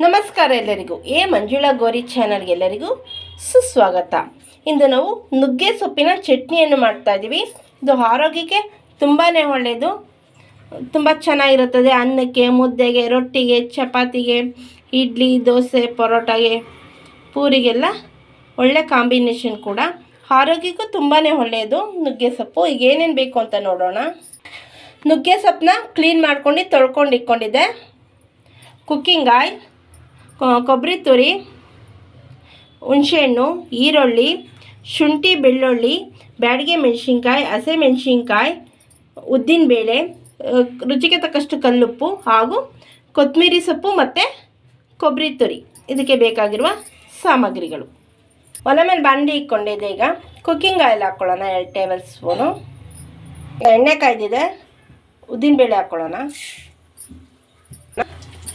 ನಮಸ್ಕಾರ ಎಲ್ಲರಿಗೂ. ಎ ಮಂಜುಳಾ ಗೋರಿ ಚಾನಲ್ಗೆ ಎಲ್ಲರಿಗೂ ಸುಸ್ವಾಗತ. ಇಂದು ನಾವು ನುಗ್ಗೆ ಸೊಪ್ಪಿನ ಚಟ್ನಿಯನ್ನು ಮಾಡ್ತಾ ಇದ್ದೀವಿ ಇದು ಆರೋಗ್ಯಕ್ಕೆ ತುಂಬಾ ಒಳ್ಳೆಯದು ತುಂಬ ಚೆನ್ನಾಗಿರುತ್ತದೆ. ಅನ್ನಕ್ಕೆ, ಮುದ್ದೆಗೆ, ರೊಟ್ಟಿಗೆ, ಚಪಾತಿಗೆ, ಇಡ್ಲಿ, ದೋಸೆ, ಪರೋಟಾಗೆ, ಪೂರಿಗೆಲ್ಲ ಒಳ್ಳೆ ಕಾಂಬಿನೇಷನ್ ಕೂಡ. ಆರೋಗ್ಯಕ್ಕೂ ತುಂಬಾ ಒಳ್ಳೆಯದು ನುಗ್ಗೆ ಸೊಪ್ಪು. ಈಗ ಏನೇನು ಬೇಕು ಅಂತ ನೋಡೋಣ. ನುಗ್ಗೆ ಸೊಪ್ಪನ್ನ ಕ್ಲೀನ್ ಮಾಡ್ಕೊಂಡು ತೊಳ್ಕೊಂಡು ಇಟ್ಕೊಂಡಿದ್ದೆ. ಕುಕ್ಕಿಂಗ್ ಆಯಿಲ್ ಕೊ- ಕೊಬ್ಬರಿ ತುರಿ, ಹುಣಸೆಹಣ್ಣು, ಈರುಳ್ಳಿ, ಶುಂಠಿ ಬೆಳ್ಳುಳ್ಳಿ, ಬ್ಯಾಡಿಗೆ ಮೆಣಸಿನ್ಕಾಯಿ ಹಸಿಮೆಣ್ಸಿನ್ಕಾಯಿ ಉದ್ದಿನಬೇಳೆ ರುಚಿಗೆ ತಕ್ಕಷ್ಟು ಕಲ್ಲುಪ್ಪು ಹಾಗೂ ಕೊತ್ತಂಬರಿ ಸೊಪ್ಪು ಮತ್ತು ಕೊಬ್ಬರಿ ತುರಿ. ಇದಕ್ಕೆ ಬೇಕಾಗಿರುವ ಸಾಮಗ್ರಿಗಳು. ಒಲೆ ಮೇಲೆ ಬಾಂಡಿ ಇಕ್ಕೊಂಡಿದ್ದೆ ಈಗ. ಕುಕ್ಕಿಂಗ್ ಆಯಿಲ್ ಹಾಕ್ಕೊಳ್ಳೋಣ ಎರಡು ಟೇಬಲ್ ಸ್ಪೂನು. ಎಣ್ಣೆ ಕಾಯ್ದಿದೆ. ಉದ್ದಿನಬೇಳೆ ಹಾಕ್ಕೊಳ್ಳೋಣ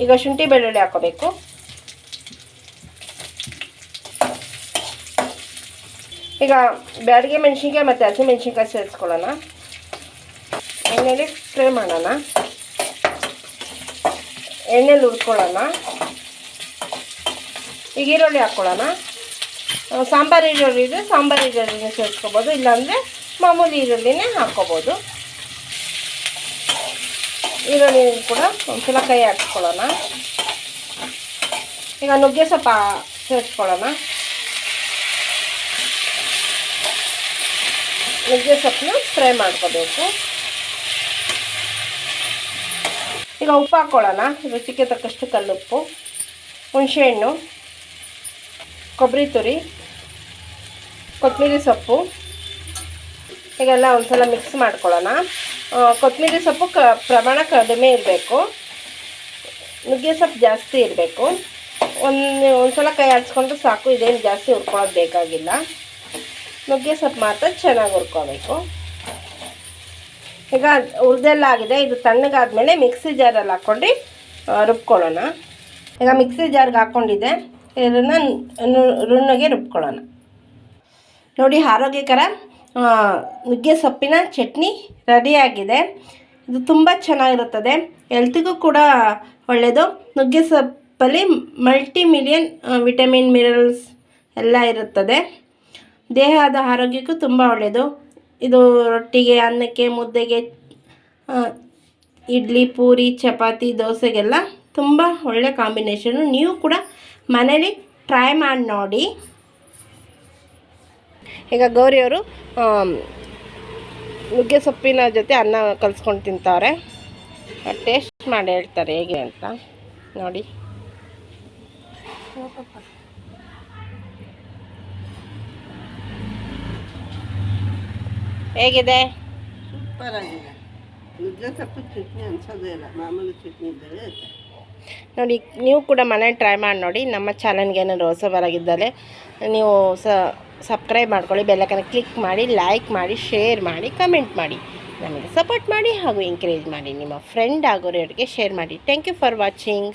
ಈಗ ಶುಂಠಿ ಬೆಳ್ಳುಳ್ಳಿ ಹಾಕೋಬೇಕು. ಈಗ ಬ್ಯಾಡಿಗೆ ಮೆಣಸಿನ್ಕಾಯಿ ಮತ್ತು ಹಸಿಮೆಣ್ಸಿನ್ಕಾಯಿ ಸೇರಿಸ್ಕೊಳ್ಳೋಣ. ಎಣ್ಣೆಲಿ ಫ್ರೈ ಮಾಡೋಣ. ಎಣ್ಣೆಲಿ ಹುರ್ಕೊಳ್ಳೋಣ. ಈಗ ಈರುಳ್ಳಿ ಹಾಕ್ಕೊಳ್ಳೋಣ ಸಾಂಬಾರು ಈರುಳ್ಳಿ ಇದೆ, ಸಾಂಬಾರು ಈರುಳ್ಳಿನೇ ಸೇರಿಸ್ಕೋಬೋದು. ಇಲ್ಲಾಂದರೆ ಮಾಮೂಲಿ ಈರುಳ್ಳಿನೇ ಹಾಕ್ಕೋಬೋದು. ಈರುಳ್ಳಿ ಕೂಡ ಒಂದ್ಸಲ ಕೈ ಹಾಕ್ಸ್ಕೊಳ್ಳೋಣ ಈಗ ನುಗ್ಗೆ ಸ್ವಲ್ಪ ಸೇರಿಸ್ಕೊಳ್ಳೋಣ. ನುಗ್ಗೆ ಸೊಪ್ಪನ್ನ ಫ್ರೈ ಮಾಡ್ಕೋಬೇಕು. ಈಗ ಉಪ್ಪು ಹಾಕ್ಕೊಳ್ಳೋಣ ರುಚಿಗೆ ತಕ್ಕಷ್ಟು ಕಲ್ಲುಪ್ಪು ಹುಣಸೆಹಣ್ಣು, ಕೊಬ್ಬರಿ ತುರಿ, ಕೊತ್ತಂಬರಿ ಸೊಪ್ಪು. ಈಗೆಲ್ಲ ಒಂದ್ಸಲ ಮಿಕ್ಸ್ ಮಾಡ್ಕೊಳ್ಳೋಣ. ಕೊತ್ತಂಬರಿ ಸೊಪ್ಪು ಕ, ಪ್ರಮಾಣ ಕಡಿಮೆ ಇರಬೇಕು. ನುಗ್ಗೆ ಸೊಪ್ಪು ಜಾಸ್ತಿ ಇರಬೇಕು. ಒಂದು, ಒಂದ್ಸಲ ಕೈ ಆಡಿಸ್ಕೊಂಡ್ರೆ ಸಾಕು. ಇದೇನು ಜಾಸ್ತಿ ಹುರ್ಕೊಳ್ಳೋದು ಬೇಕಾಗಿಲ್ಲ. ನುಗ್ಗೆ ಸೊಪ್ಪು ಮಾತ್ರ ಚೆನ್ನಾಗಿ ಹುರ್ಕೋಬೇಕು. ಈಗ ಉಳಿದೆಲ್ಲ ಆಗಿದೆ, ಇದು ತಣ್ಣಗಾದ್ಮೇಲೆ ಮಿಕ್ಸಿ ಜಾರಲ್ಲಿ ಹಾಕ್ಕೊಂಡು ರುಬ್ಕೊಳ್ಳೋಣ. ಈಗ ಮಿಕ್ಸಿ ಜಾರ್ಗೆ ಹಾಕ್ಕೊಂಡಿದೆ ಇದನ್ನು ರುಣ್ಣಗೆ ರುಬ್ಕೊಳ್ಳೋಣ. ನೋಡಿ, ಆರೋಗ್ಯಕರ ನುಗ್ಗೆ ಸೊಪ್ಪಿನ ಚಟ್ನಿ ರೆಡಿಯಾಗಿದೆ. ಇದು ತುಂಬ ಚೆನ್ನಾಗಿರುತ್ತದೆ. ಹೆಲ್ತಿಗೂ ಕೂಡ ಒಳ್ಳೆಯದು ನುಗ್ಗೆ ಸೊಪ್ಪಲ್ಲಿ ಮಲ್ಟಿ ಮಿಲಿಯನ್ ವಿಟಮಿನ್, ಮಿನರಲ್ಸ್ ಎಲ್ಲ ಇರುತ್ತದೆ. ದೇಹದ ಆರೋಗ್ಯಕ್ಕೂ ತುಂಬ ಒಳ್ಳೆಯದು ಇದು ರೊಟ್ಟಿಗೆ, ಅನ್ನಕ್ಕೆ, ಮುದ್ದೆಗೆ ಇಡ್ಲಿ, ಪೂರಿ, ಚಪಾತಿ, ದೋಸೆಗೆಲ್ಲ ತುಂಬ ಒಳ್ಳೆ ಕಾಂಬಿನೇಷನು. ನೀವು ಕೂಡ ಮನೇಲಿ ಟ್ರೈ ಮಾಡಿ ನೋಡಿ. ಈಗ ಗೌರಿಯವರು ನುಗ್ಗೆ ಸೊಪ್ಪಿನ ಜೊತೆ ಅನ್ನ ಕಲಿಸ್ಕೊಂಡು ತಿಂತಾರೆ ಟೇಸ್ಟ್ ಮಾಡಿ ಹೇಳ್ತಾರೆ ಹೇಗೆ ಅಂತ. ನೋಡಿ. ಹೇಗಿದೆ? ಸೂಪರ್ ಆಗಿದೆ ನುಗ್ಗೆ ಸೊಪ್ಪು ಚಟ್ನಿ ಅನ್ಸೋದೇ ಇಲ್ಲ. ಮಾಮೂಲಿ ಚಟ್ನಿ ಇದ್ದರೆ ನೋಡಿ ನೀವು ಕೂಡ ಮನೆ ಟ್ರೈ ಮಾಡಿ ನೋಡಿ. ನಮ್ಮ ಚಾನಲ್ಗೆ ಏನಾದ್ರು ಹೊಸಬರಾಗಿದ್ದರೆ ನೀವು ಸ ಸಬ್ಸ್ಕ್ರೈಬ್ ಮಾಡ್ಕೊಳ್ಳಿ ಬೆಲ್ಲಕ್ಕನ್ನು ಕ್ಲಿಕ್ ಮಾಡಿ ಲೈಕ್ ಮಾಡಿ ಶೇರ್ ಮಾಡಿ ಕಮೆಂಟ್ ಮಾಡಿ. ನಮಗೆ ಸಪೋರ್ಟ್ ಮಾಡಿ ಹಾಗೂ ಎಂಕರೇಜ್ ಮಾಡಿ. ನಿಮ್ಮ ಫ್ರೆಂಡ್ ಆಗೋರಿಗೆ ಶೇರ್ ಮಾಡಿ. Thank you for watching